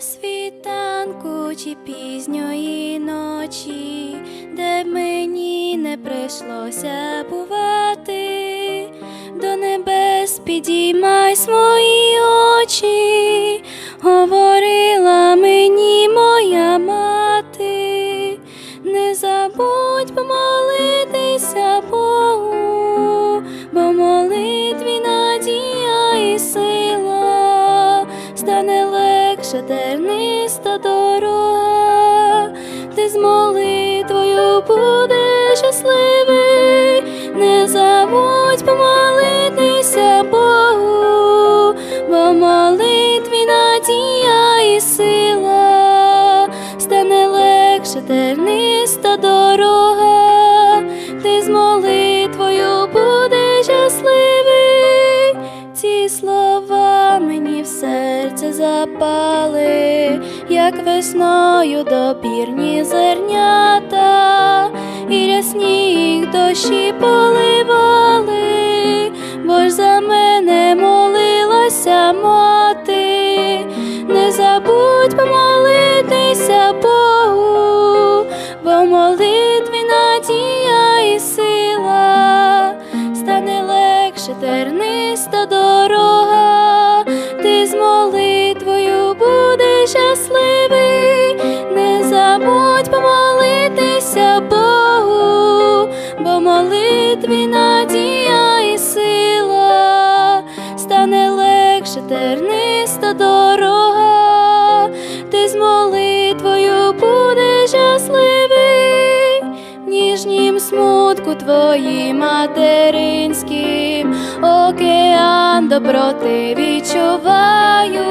Світанку чи пізньої ночі, де мені не прийшлося бувати, до небес підіймай свої очі, легше терниста дорога, ти з молитвою будеш щасливий, запали, як весною допірні зернята, і рясні їх дощі поливали, помолитися Богу, бо молитві надія і сила, стане легше терниста дорога, ти з молитвою будеш щасливий, в ніжнім смутку твоїм материнським, океан доброти відчуваю,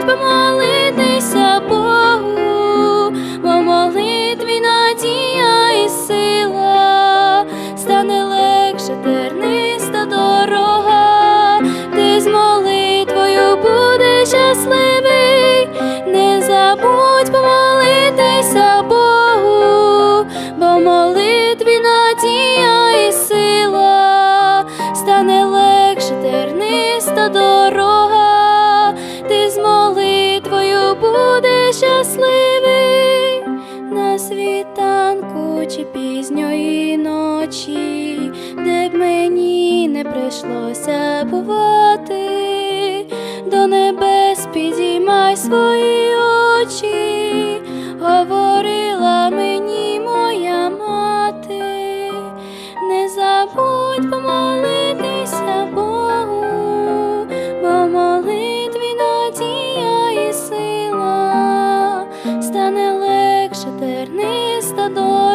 забудь помолитися Богу, бо молитві надія і сила, стане легше терниста дорога, ти з молитвою будеш щасливий, не забудь помолитися Богу, бо молитві надія і сила, стане легше терниста дорога, світанку чи пізньої ночі, де б мені не прийшлося бувати, до небес підіймай свої очі, сила,